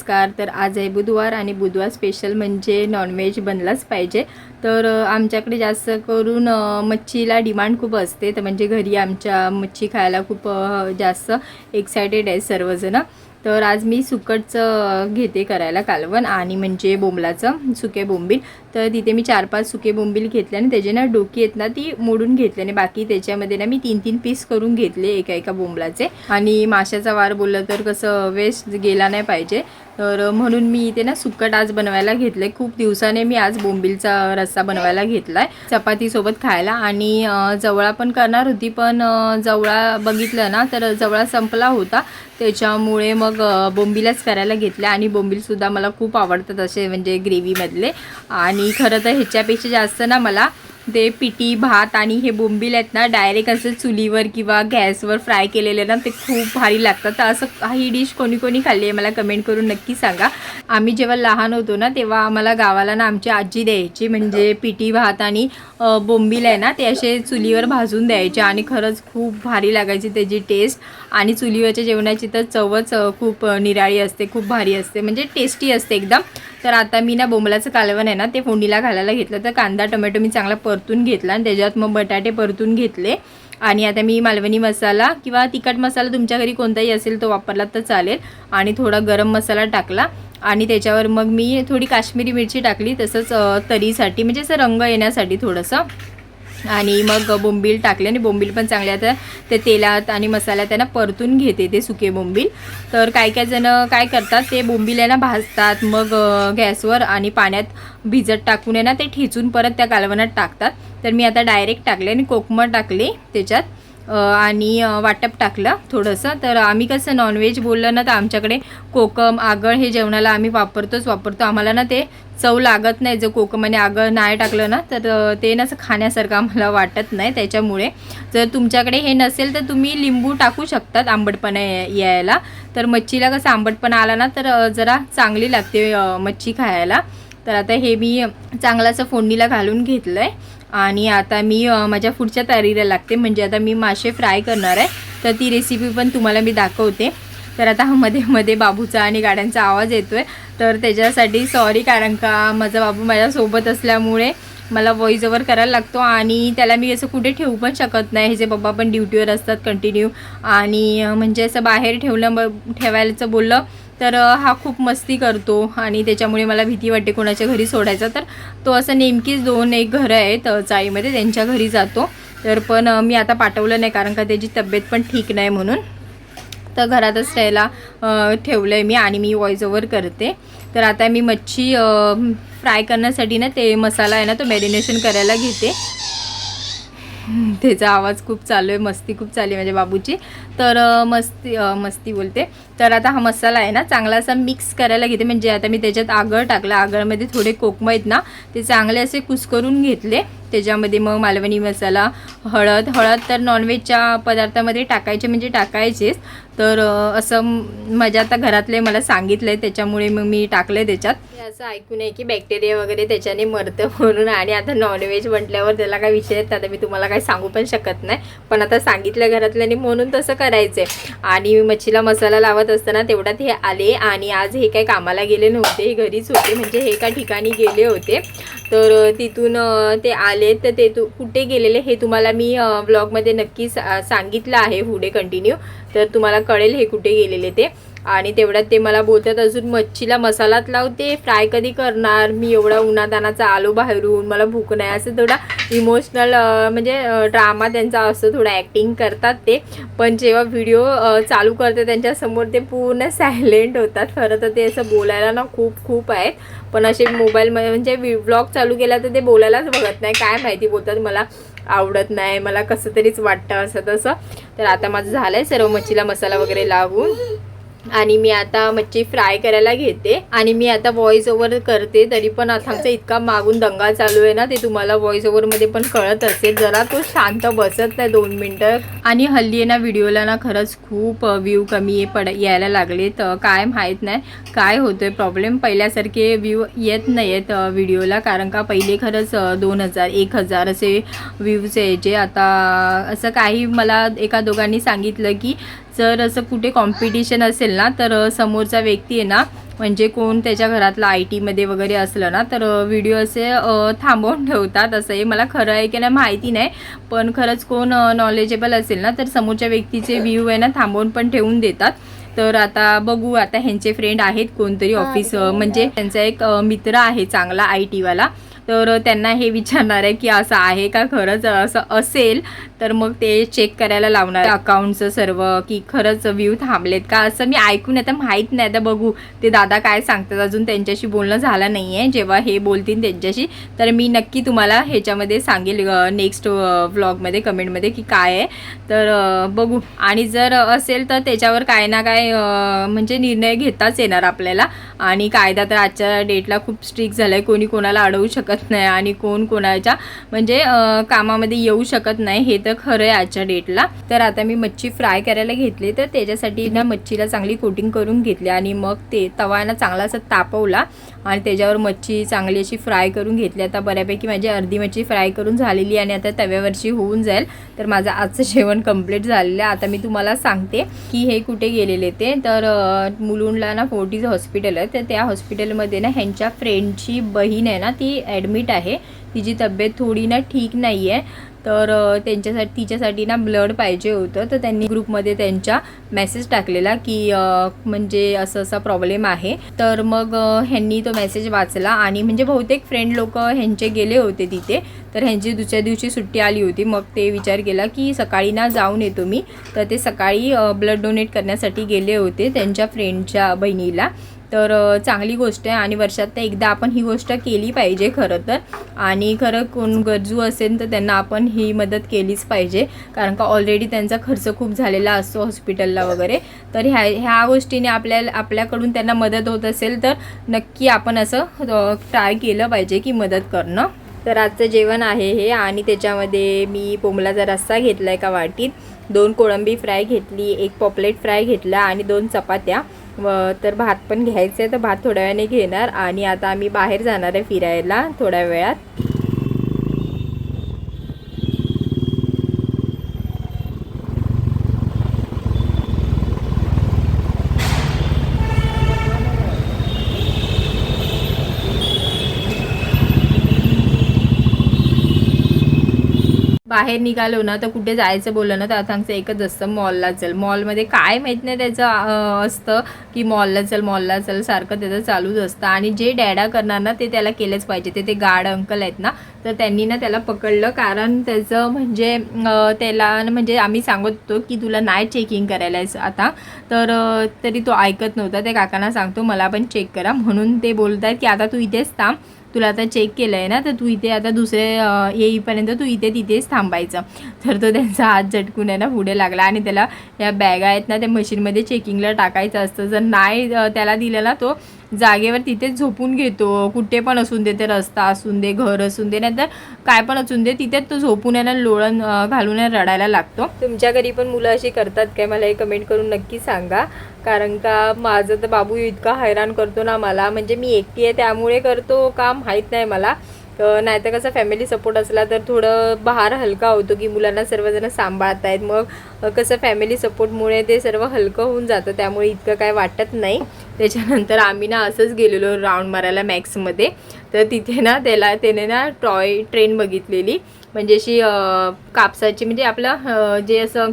नमस्कार. तर आज आहे बुधवार आणि बुधवार स्पेशल म्हणजे नॉनव्हेज बनलाच पाहिजे. तर आमच्याकडे जास्त करून मच्छीला डिमांड खूप असते. तर म्हणजे घरी आमच्या मच्छी खायला खूप जास्त एक्सायटेड आहे सर्वजण. तर आज मी सुकटचं घेते करायला कालवण आणि म्हणजे बोंबलाचं सुके बोंबील. तर तिथे मी चार पाच सुके बोंबील घेतले आणि त्याचे ना डोकी आहेत ना ती मोडून घेतल्याने आणि बाकी त्याच्यामध्ये ना मी तीन तीन पीस करून घेतले एका एका बोंबलाचे. आणि माशाचा वार बोललं तर कसं वेस्ट गेला नाही पाहिजे. तर म्हणून मी इथे ना सुक्कट आज बनवायला घेतलं आहे खूप दिवसाने मी आज बोंबीलचा रस्सा बनवायला घेतला आहे चपातीसोबत खायला आणि जवळा पण करणार होती पण जवळा बघितलं ना तर जवळा संपला होता. त्याच्यामुळे मग अं, बोंबीलच करायला घेतलं आणि बोंबीलसुद्धा मला खूप आवडतात असे म्हणजे ग्रेव्हीमधले आणि खरं तर ह्याच्यापेक्षा जास्त ना मला ते पिठी भात आणि हे बोंबील आहेत ना डायरेक्ट असं चुलीवर किंवा गॅसवर फ्राय केलेले ना ते खूप भारी लागतात. तर असं ही डिश कोणी कोणी खाल्ली आहे मला कमेंट करून नक्की सांगा. आम्ही जेव्हा लहान होतो ना तेव्हा आम्हाला गावाला ना आमची आजी द्यायची. म्हणजे पिठी भात आणि बोंबील आहे ना ते असे चुलीवर भाजून द्यायचे. आणि खरंच खूप भारी लागायची त्याची टेस्ट आणि चुलीवरच्या जेवणाची तर चवच खूप निराळी असते खूप भारी असते. म्हणजे टेस्टी असते एकदम. तर आता मी ना बोंबलाचं कालवण आहे ना ते फोंडीला घालायला घेतलं. तर कांदा टोमॅटो मी चांगला परतून घेतला आणि त्याच्यात मग बटाटे परतून घेतले. आणि आता मी मालवणी मसाला किंवा तिखट मसाला तुमच्या घरी कोणताही असेल तो वापरला तर चालेल. आणि थोडा गरम मसाला टाकला. आणि त्याच्यावर मग मी थोडी काश्मीरी मिरची टाकली तसंच तरीसाठी म्हणजे असं रंग येण्यासाठी थोडंसं. आणि मग बोंबील टाकले आणि बोंबील पण चांगले आता ते तेलात आणि मसाल्यात त्यांना परतून घेते ते सुके बोंबील. तर काही काही जण काय करतात ते बोंबील आहे ना भाजतात मग गॅसवर आणि पाण्यात भिजत टाकून आहे ना ते ठेचून परत त्या कालवणात टाकतात. तर मी आता डायरेक्ट टाकले आणि कोकमं टाकले त्याच्यात. आणि वाटप टाकलं थोडंसं. तर आम्ही कसं नॉनव्हेज बोललं ना तर आमच्याकडे कोकम आगळ हे जेवणाला आम्ही वापरतोच वापरतो. आम्हाला ना ते चव लागत नाही जर कोकम आणि आगळ नाही टाकलं ना तर ते ना असं खाण्यासारखं आम्हाला वाटत नाही त्याच्यामुळे. जर तुमच्याकडे हे नसेल तर तुम्ही लिंबू टाकू शकतात आंबटपणा यायला. तर मच्छीला कसं आंबटपणा आला ना तर जरा चांगली लागते मच्छी खायला. तर आता हे मी चांगलं असं फोडणीला घालून घेतलं आहे आणि आता मी माझ्या पुढच्या तयारीला लागते. म्हणजे आता मी मासे फ्राय करणार आहे. तर ती रेसिपी पण तुम्हाला मी दाखवते. तर आता हा मध्ये मध्ये बाबूचा आणि गाड्यांचा आवाज येतो आहे तर त्याच्यासाठी सॉरी कारण का माझा बाबू माझ्यासोबत असल्यामुळे मला व्हॉइस ओव्हर करायला लागतो. आणि त्याला मी असं कुठे ठेवू पण शकत नाही. ह्याचे पप्पा पण ड्युटीवर असतात कंटिन्यू आणि म्हणजे असं बाहेर ठेवलं ठेवायचं बोललं तर हा खूप मस्ती करतो आणि त्याच्यामुळे मला भीती वाटते कोणाच्या घरी सोडायचा. तर तो असं नेमकीच दोन एक घरं आहेत चाळीमध्ये त्यांच्या घरी जातो. तर पण मी आता पाठवलं नाही कारण का त्याची तब्येत पण ठीक नाही म्हणून. तर घरातच राहायला ठेवलं आहे मी आणि मी वॉइस ओव्हर करते. तर आता मी मच्छी फ्राय करण्यासाठी ना ते मसाला आहे ना तो मॅरिनेशन करायला घेते. त्याचा आवाज खूप चालू आहे मस्ती खूप चालू आहे माझ्या बाबूची. तर मस्ती मस्ती बोलते. तर आता हा मसाला आहे ना चांगला असा मिक्स करायला घेते. म्हणजे आता मी त्याच्यात आगळ टाकलं. आगळमध्ये थोडे कोकम आहेत ना ते चांगले असे कुस्करून घेतले. त्याच्यामध्ये मग मालवणी मसाला हळद हळद तर नॉनव्हेजच्या पदार्थामध्ये टाकायचे म्हणजे टाकायचेच. तर असं माझ्या आता घरातले मला सांगितलं आहे त्याच्यामुळे मग मी टाकलं त्याच्यात. असं ऐकून आहे की बॅक्टेरिया वगैरे त्याच्याने मरतं म्हणून आणि आता नॉनव्हेज म्हटल्यावर त्याला काय विषय येतात आता मी तुम्हाला काय सांगू पण शकत नाही. पण आता सांगितलं घरातल्याने म्हणून तसं करायचं. आहे आणि मच्छीला मसाला लावत असताना तेवढ्यात हे आले आणि आज हे काही कामाला गेले नव्हते. हे घरीच होते. म्हणजे हे एका ठिकाणी गेले होते. तर तिथून ते आले तर ते तू कुठे गेलेले हे तुम्हाला मी ब्लॉगमध्ये नक्की सा- सांगितलं आहे. पुढे कंटिन्यू तर तुम्हाला कळेल हे कुठे गेलेले ते. आणि तेवढ्यात ते मला बोलतात अजून मच्छीला मसालात लावते फ्राय कधी करणार? मी एवढा उन्हातानाचा आलो बाहेरून मला भूक नाही. असं थोडा इमोशनल म्हणजे ड्रामा त्यांचा असतो थोडा ॲक्टिंग करतात ते. पण जेव्हा व्हिडिओ चालू करते त्यांच्यासमोर ते पूर्ण सायलेंट होतात. खरं तर ते असं बोलायला ना खूप खूप आहेत. पण असे मोबाईलमध्ये म्हणजे व्लॉग चालू केला तर ते बोलायलाच बघत नाही. काय माहिती बोलतात मला आवडत नाही मला कसं तरीच वाटतं असं तसं. तर आता माझं झालं आहे सर्व मच्छीला मसाला वगैरे लावून. आणि मी आता मच्छी फ्राय करायला घेते. आणि मी आता व्हॉइस ओव्हर करते तरी पण आता आमचा इतका मागून दंगा चालू आहे ना ते तुम्हाला व्हॉइस ओव्हरमध्ये पण कळत असेल. जरा तो शांत बसत नाही दोन मिनटं. आणि हल्ली आहे ना व्हिडिओला ना खरंच खूप व्ह्यू कमी पड यायला लागले. तर काय माहीत नाही काय होतोय प्रॉब्लेम पहिल्यासारखे व्ह्यू येत नाही आहेत व्हिडिओला कारण का पहिले खरंच दोन हजार एक हजार असे व्ह्यूज यायचे आता असं काही मला एका दोघांनी सांगितलं की जर असं कुठे कॉम्पिटिशन असेल ना तर समोरचा व्यक्ती आहे ना म्हणजे कोण त्याच्या घरातला आय टीमध्ये वगैरे असलं ना तर व्हिडिओ असे थांबवून ठेवतात. असं हे मला खरं आहे की नाही माहिती नाही. पण खरंच कोण नॉलेजेबल असेल ना तर समोरच्या व्यक्तीचे व्ह्यू आहे ना थांबवून पण ठेवून देतात. तर आता बघू आता ह्यांचे फ्रेंड आहेत कोणतरी ऑफिस अ, म्हणजे त्यांचा एक मित्र आहे चांगला आय टीवाला तर त्यांना हे विचारणार आहे की असं आहे का? खरंच असं असेल तर मग ते चेक करायला लावणार. अकाउंटचं सर्व की खरंच व्ह्यू थांबलेत का? असं मी ऐकून आता माहीत नाही. आता बघू ते दादा काय सांगतात? अजून त्यांच्याशी बोलणं झालं नाही आहे जेव्हा हे बोलतील त्यांच्याशी. तर मी नक्की तुम्हाला ह्याच्यामध्ये सांगेल नेक्स्ट व्लॉगमध्ये कमेंटमध्ये की काय आहे. तर बघू. आणि जर असेल तर त्याच्यावर काय ना काय म्हणजे निर्णय घेताच येणार आपल्याला. आणि कायदा तर आजच्या डेटला खूप स्ट्रिक्ट झाला आहे कोणी कोणाला अडवू शकत नाही आणि कोण कोणाच्या म्हणजे कामामध्ये येऊ शकत नाही हे तर खरं आहे आजच्या डेटला. तर आता मी मच्छी फ्राय करायला घेतली तर त्याच्यासाठी ना मच्छीला चांगली कोटिंग करून घेतली आणि मग ते तवाना चांगला असा तापवला. आणि त्याच्यावर मच्छी चांगली अशी फ्राय करून घेतली. आता बऱ्यापैकी माझी अर्धी मच्छी फ्राय करून झालेली आणि आता तव्यावरची होऊन जाईल. तर माझं आजचं जेवण कंप्लीट झालेलं आहे. आता मी तुम्हाला सांगते की हे कुठे गेलेले ते. तर मुलुंडला ना फोर्टीज हॉस्पिटल आहे. तर त्या हॉस्पिटलमध्ये ना ह्यांच्या फ्रेंडची बहीण आहे ना ती ॲडमिट आहे. तिची तब्येत थोडी ना ठीक नाही आहे तर त्यांच्यासाठी तिच्यासाठी ना ब्लड पाहिजे होतं. तर त्यांनी ग्रुपमध्ये त्यांच्या मेसेज टाकलेला की म्हणजे असं असा प्रॉब्लेम आहे. तर मग ह्यांनी तो मेसेज वाचला आणि म्हणजे बहुतेक फ्रेंड लोक ह्यांचे गेले होते तिथे. तर ह्यांची दुसऱ्या दिवशी सुट्टी आली होती. मग ते विचार केला की सकाळी ना जाऊन येतो मी. तर ते सकाळी ब्लड डोनेट करण्यासाठी गेले होते त्यांच्या फ्रेंडच्या बहिणीला. तर चांगली गोष्ट आहे आणि वर्षात एकदा आपण ही गोष्ट केली पाहिजे खरं तर. आणि खरं कोण गरजू असेल तर त्यांना आपण ही मदत केलीच पाहिजे. कारण का ऑलरेडी त्यांचा खर्च खूप झालेला असतो हॉस्पिटलला वगैरे. तर ह्या ह्या गोष्टीने आपल्याला आपल्याकडून त्यांना मदत होत असेल तर नक्की आपण असं ट्राय केलं पाहिजे की मदत करणं. तर आजचं जेवण आहे हे आणि त्याच्यामध्ये मी पोमलाचा रस्सा घेतला एका वाटीत. दोन कोळंबी फ्राय घेतली एक पॉपलेट फ्राय घेतला आणि दोन चपात्या. तर भात पण घ्यायचं आहे तर भात थोड्या वेळाने घेणार. आणि आता आम्ही बाहेर जाणार आहे फिरायला थोड्या वेळात. बाहेर निघालो ना तर कुठे जायचं बोललं ना तर आता आमचं एकच असतं मॉलला चल. मॉलमध्ये काय माहीत नाही त्याचं असतं की मॉलला चल मॉलला चल सारखं त्याचं चालूच असतं. आणि जे डॅडा करणार ना ते त्याला केलंच पाहिजे. ते ते गाड अंकल आहेत ना तर त्यांनी ना त्याला पकडलं. कारण त्याचं म्हणजे त्याला म्हणजे आम्ही सांगत होतो की तुला नाही चेकिंग करायला आहे आता. तर तरी तो ऐकत नव्हता. त्या काकांना सांगतो मला पण चेक करा. म्हणून ते बोलत आहेत की आता तू इथेच थांब. तुला आता चेक केलं आहे ना तर तू इथे आता दुसरे येईपर्यंत तू इथे तिथेच थांबायचं. तर तो त्यांचा हात झटकून आहे ना पुढे लागला आणि त्याला या बॅगा आहेत ना त्या मशीनमध्ये चेकिंगला टाकायचं असतं. जर नाही त्याला दिलं ना तो जागेवर तिथेच झोपून घेतो. कुठे पण असून दे ते रस्ता असून दे घर असून दे नाहीतर काय पण असून दे तिथेच तो झोपून आहे ना लोळण घालून रडायला लागतो. तुमच्या घरी पण मुलं अशी करतात काय? मला हे कमेंट करून नक्की सांगा. कारण का माझं तर बाबू इतका हैराण करतो ना मला. म्हणजे मी एकटी आहे त्यामुळे करतो का माहीत नाही मला. नाही तर कसं फॅमिली सपोर्ट असला तर थोडं भार हलका होतो की मुलांना सर्वजण सांभाळत आहेत मग कसं फॅमिली सपोर्टमुळे ते सर्व हलकं होऊन जातं. त्यामुळे इतकं काय वाटत नाही. त्याच्यानंतर आम्ही ना असंच गेलेलो राऊंड मारायला मॅक्समध्ये. तर तिथे ना त्याला त्याने ना टॉय ट्रेन बघितलेली. म्हणजे अशी कापसाची म्हणजे आपलं जे असं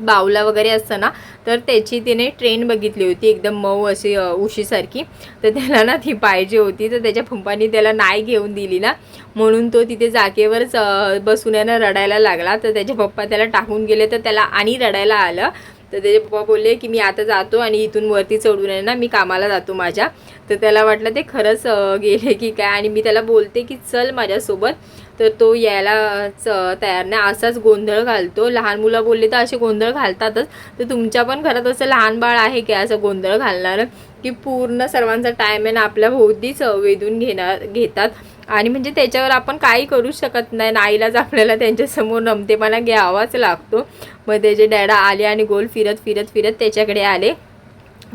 बावला वगैरे असतं ना तर त्याची तिने ट्रेन बघितली होती. एकदम मऊ अशी उशीसारखी. तर त्याला ना ती पाहिजे होती. तर त्याच्या पप्पांनी त्याला नाही घेऊन दिली ना. म्हणून तो तिथे जागेवरच बसून आहे ना रडायला लागला. तर त्याचे पप्पा त्याला टाकून गेले. तर त्याला आणि रडायला आलं. तर त्याचे पप्पा बोलले की मी आता जातो आणि इथून वरती चढून आहे ना मी कामाला जातो माझ्या. तर त्याला वाटलं ते खरंच गेले की काय? आणि मी त्याला बोलते की चल माझ्यासोबत. तर तो यायला च- तयार नाही. असाच गोंधळ घालतो. लहान मुलं बोलले तर असे गोंधळ घालतातच. तर तुमच्या पण घरात असं लहान बाळ आहे की असं गोंधळ घालणारं? की पूर्ण सर्वांचा टाईम आहे ना आपल्या भोवतीच वेधून घेणार घेतात. आणि म्हणजे त्याच्यावर आपण काही करू शकत नाही. नाईलाच आपल्याला त्यांच्यासमोर नमतेपणा घ्यावाच लागतो. मग त्याचे डॅडा आले आणि गोल फिरत फिरत फिरत त्याच्याकडे आले.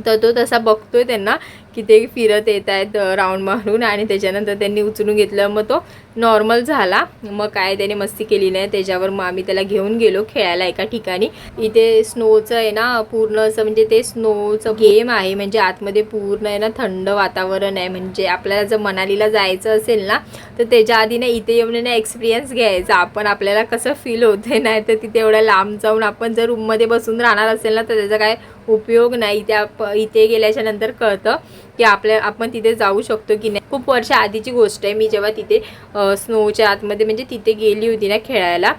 तर तो तसा बघतोय त्यांना की ते फिरत येत आहेत राऊंड मारून आणि त्याच्यानंतर त्यांनी उचलून घेतलं. मग तो नॉर्मल झाला. मग काय त्याने मस्ती केली नाही. त्याच्यावर मग आम्ही त्याला घेऊन गेलो खेळायला एका ठिकाणी. इथे स्नोचं आहे ना पूर्ण असं म्हणजे ते स्नोचं गेम आहे. म्हणजे आतमध्ये पूर्ण आहे ना थंड वातावरण आहे. म्हणजे आपल्याला जर मनालीला जायचं असेल ना तर त्याच्या आधी ना इथे येऊन ना एक्सपिरियन्स घ्यायचा. आपण आपल्याला कसं फील होते नाही तर तिथे एवढ्या लांब जाऊन आपण जर रूममध्ये बसून राहणार असेल ना तर त्याचा काय उपयोग नाही. इथे इथे गेल्याच्यानंतर कळतं की आपल्या आपण तिथे जाऊ शकतो की नाही. खूप वर्ष आधीची गोष्ट आहे. मी जेव्हा तिथे स्नोच्या आतमध्ये म्हणजे तिथे गेली होती ना खेळायला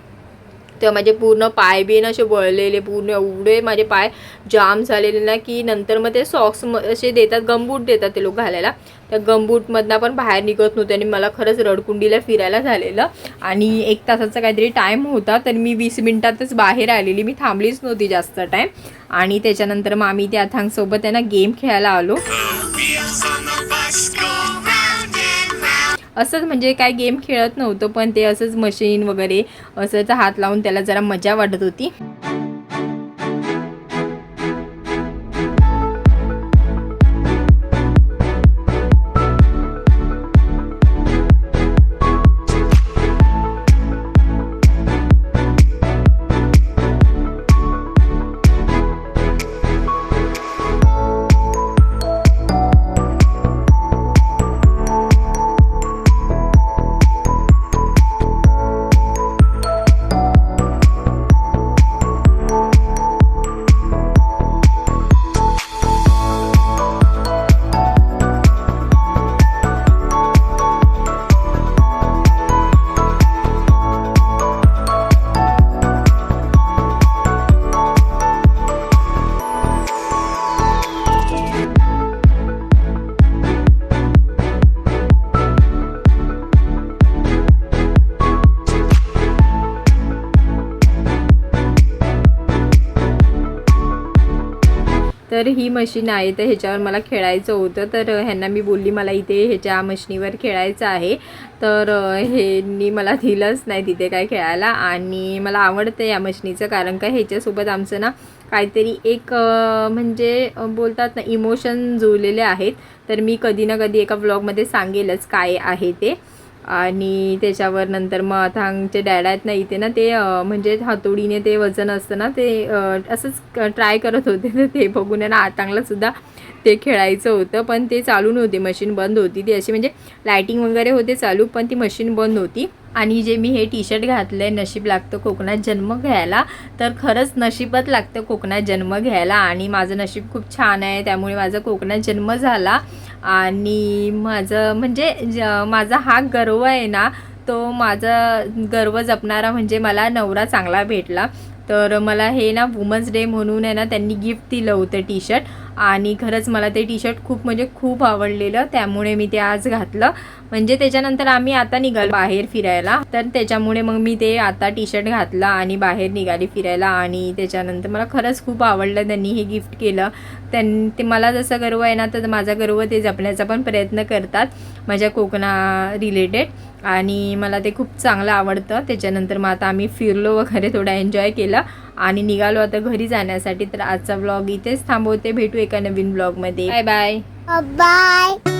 तेव्हा माझे पूर्ण पाय बीन असे वळलेले पूर्ण एवढे माझे पाय जाम झालेले ना की नंतर मग ते सॉक्स असे देतात गमबूट देतात ते लोक घालायला. त्या गमबूटमधनं पण बाहेर निघत नव्हते आणि मला खरंच रडकुंडीला फिरायला झालेलं. आणि एक तासाचा काहीतरी टाईम होता तर मी वीस मिनिटातच बाहेर आलेली. मी थांबलीच नव्हती जास्त टाईम आणि त्याच्यानंतर मग आम्ही त्या अथांगसोबत त्यांना गेम खेळायला आलो. असंच म्हणजे काय गेम खेळत नव्हतं पण ते असंच मशीन वगैरे असंच हात लावून त्याला जरा मजा वाटत होती. तर ही मशीन आहे तर ह्याच्यावर मला खेळायचं होतं. तर ह्यांना मी बोलली मला इथे ह्याच्या मशीनीवर खेळायचं आहे. तर ह्यांनी मला दिलंच नाही तिथे काय खेळायला. आणि मला आवडतं या मशनीचं कारण का ह्याच्यासोबत आमचं ना काहीतरी एक म्हणजे बोलतात ना इमोशन जुळलेले आहेत. तर मी कधी ना कधी एका व्लॉगमध्ये सांगेलच काय आहे ते. आणि त्याच्यावर नंतर मग अथांगचे डॅड आहेत ना इथे ना ते म्हणजे हातोडीने ते वजन असतं ना ते असंच ट्राय करत होते तर ते बघून. ना आतांगलासुद्धा ते खेळायचं होतं पण ते चालू नव्हते. मशीन बंद होती ती अशी म्हणजे लायटिंग वगैरे होते चालू पण ती मशीन बंद होती. आणि जे मी हे टी शर्ट घातलं आहे नशीब लागतं कोकणात जन्म घ्यायला तर खरंच नशीबच लागतं कोकणात जन्म घ्यायला. आणि माझं नशीब खूप छान आहे त्यामुळे माझा कोकणात जन्म झाला. आणि माझं म्हणजे माझा हा गर्व आहे ना तो माझा गर्व जपणारा म्हणजे मला नवरा चांगला भेटला. तर मला हे ना वुमन्स डे म्हणून आहे ना त्यांनी गिफ्ट दिलं होतं टी शर्ट आणि खरंच मला ते टी शर्ट खूप म्हणजे खूप आवडलेलं त्यामुळे मी ते आज घातलं. म्हणजे त्याच्यानंतर आम्ही आता निघालो बाहेर फिरायला. तर त्याच्यामुळे मग मी ते आता टी शर्ट घातलं आणि बाहेर निघाली फिरायला आणि त्याच्यानंतर मला खरंच खूप आवडलं त्यांनी हे गिफ्ट केलं. त्यां ते मला जसं गर्व आहे ना तर माझा गर्व ते जपण्याचा पण प्रयत्न करतात माझ्या कोकणा रिलेटेड आणि मला ते खूप चांगलं आवडतं. त्याच्यानंतर मग आता आम्ही फिरलो वगैरे थोडा एन्जॉय केला आणि निघालो आता घरी जाण्यासाठी. तर आजचा ब्लॉग इथेच थांबवते. भेटू एका नवीन ब्लॉगमध्ये बाय बाय बाय